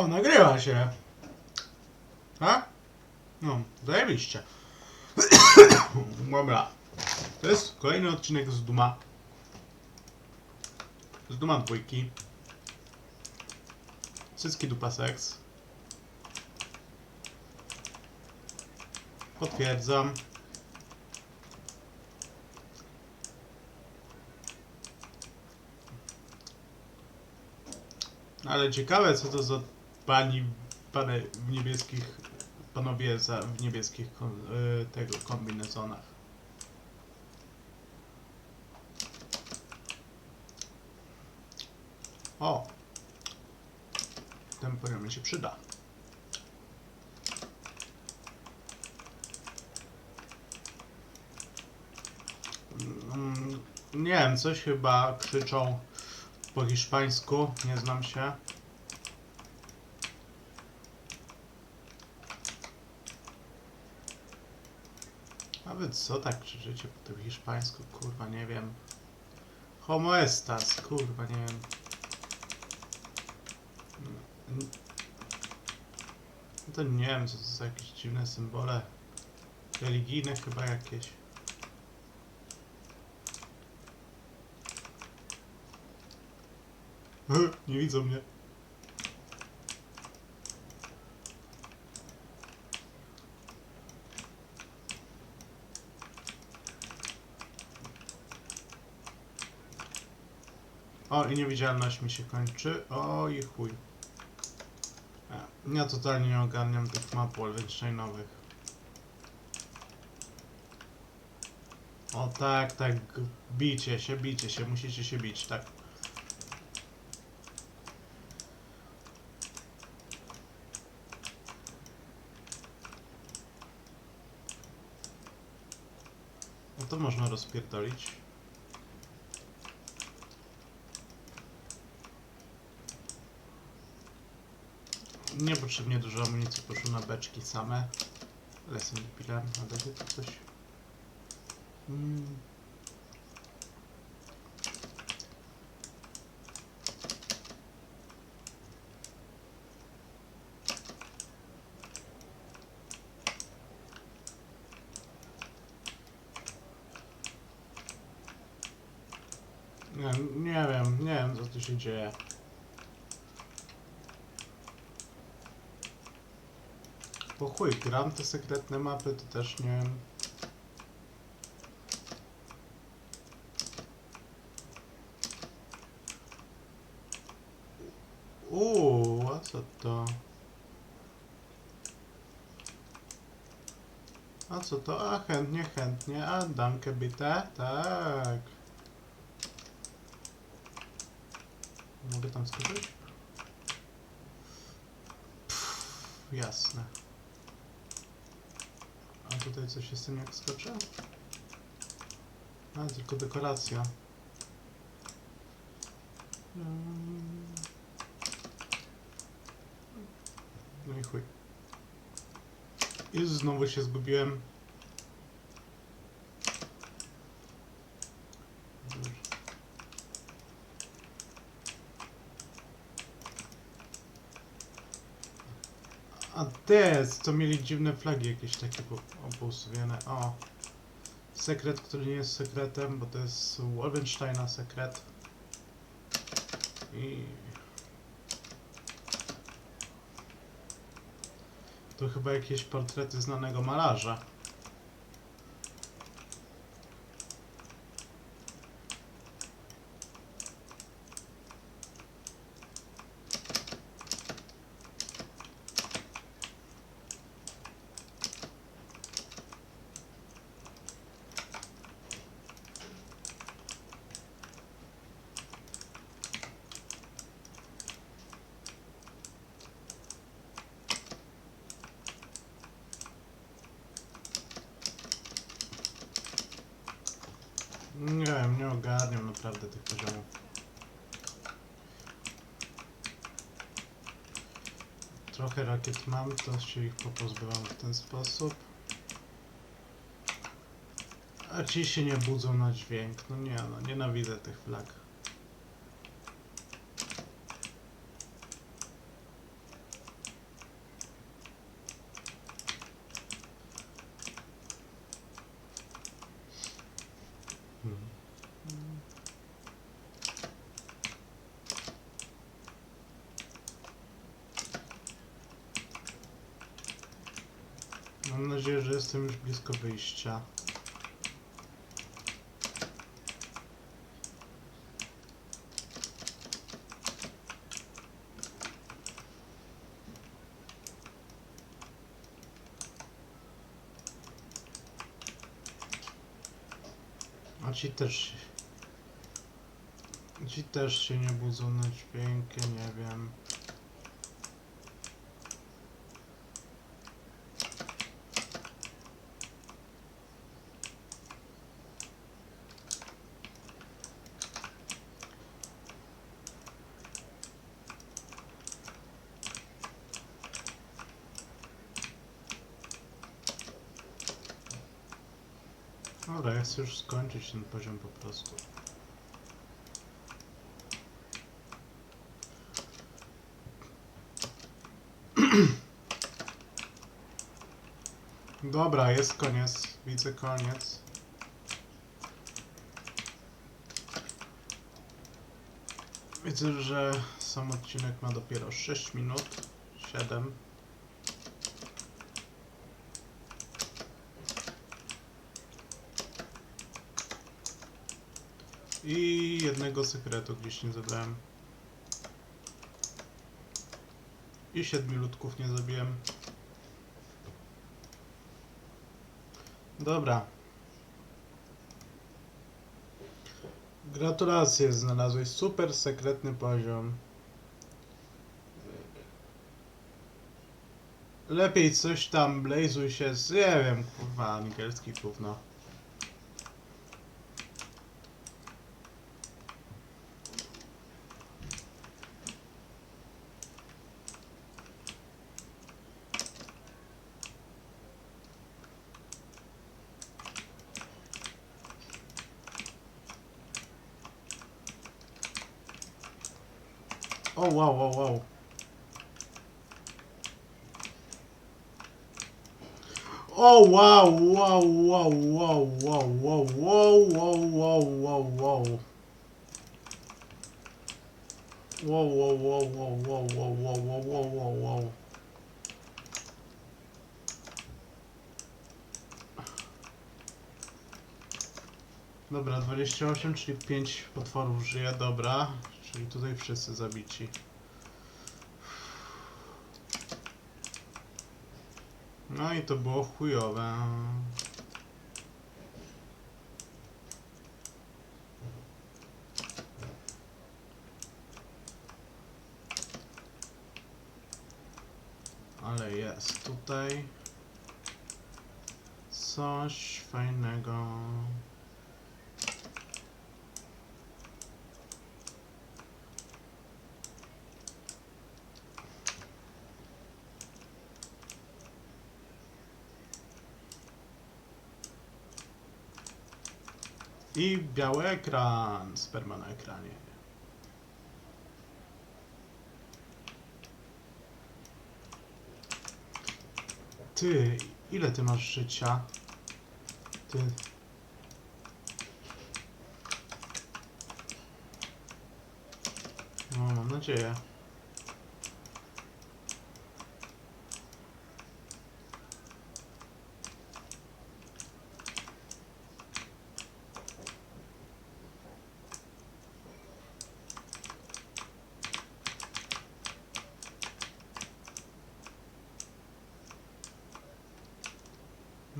O, nagrywa się. A? No, zajebiście. Dobra. To jest kolejny odcinek z Duma. Z Duma dwójki. Cycki dupa seks. Potwierdzam. Ale ciekawe co to za pani, pany w niebieskich, panowie za, w niebieskich kon, y, tego kombinezonach. O! Ten poziom się przyda. Mm, Nie wiem, coś chyba krzyczą po hiszpańsku, nie znam się. Wy co tak krzyczycie po tym hiszpańsku? Kurwa, nie wiem. Homo estas, kurwa, nie wiem. No to nie wiem, co to są jakieś dziwne symbole. Religijne chyba jakieś. Nie widzą mnie. O, i niewidzialność mi się kończy. O, i chuj. E, Ja totalnie nie ogarniam tych map Wolfensteinowych. O tak, tak, bicie się, bicie się, musicie się bić, tak. No to można rozpierdolić. Niepotrzebnie dużo amunicji poszło na beczki same. Ale jestem debilem, a da się to coś... Mm. Nie, nie wiem, nie wiem co tu się dzieje. Po chuj, gram te sekretne mapy, to też nie. Uuu, a co to? A co to? A chętnie, chętnie. A damkę bitę? Tak. Mogę tam skoczyć? Jasne. Tutaj coś jest tym jak skoczę? A, tylko dekoracja. No i chuj. I znowu się zgubiłem. Dobrze. A te, to mieli dziwne flagi jakieś takie po- opoustawione. O. Sekret, który nie jest sekretem, bo to jest Wolfensteina sekret. I... To chyba jakieś portrety znanego malarza. Nie wiem, nie ogarniam naprawdę tych poziomów. Trochę rakiet mam, to się ich popozbywam w ten sposób. A ci się nie budzą na dźwięk. No nie, no nienawidzę tych flag. Mam nadzieję, że jestem już blisko wyjścia. A ci też. Ci też się nie budzą na dźwięki, nie wiem. Dobra, ja chcę już skończyć ten poziom po prostu. Dobra, jest koniec. Widzę koniec. Widzę, że sam odcinek ma dopiero 6 minut. 7. I jednego sekretu gdzieś nie zabrałem. I siedmiu ludków nie zabiłem. Dobra. Gratulacje, znalazłeś super sekretny poziom. Lepiej coś tam blazuj się z... Nie wiem, kurwa, angielski gówno. O, wow, wow, wow. O, wow, wow, wow, wow, wow, wow, wow, wow, wow, wow, wow. Wow, wow, wow, wow, wow, wow, wow, wow, wow, wow, wow. Dobra, 28, czyli 5 potworów żyje, dobra. Czyli tutaj wszyscy zabici. No i to było chujowe. Ale jest tutaj coś fajnego. I biały ekran, sperma na ekranie. Ty, ile ty masz życia? Ty. No, mam nadzieję.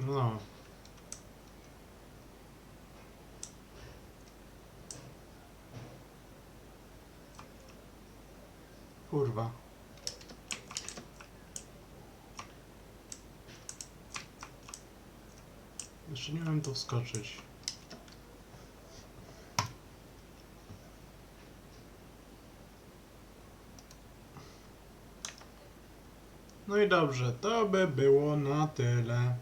No. Kurwa. Jeszcze nie wiem tu wskoczyć. No i dobrze, to by było na tyle.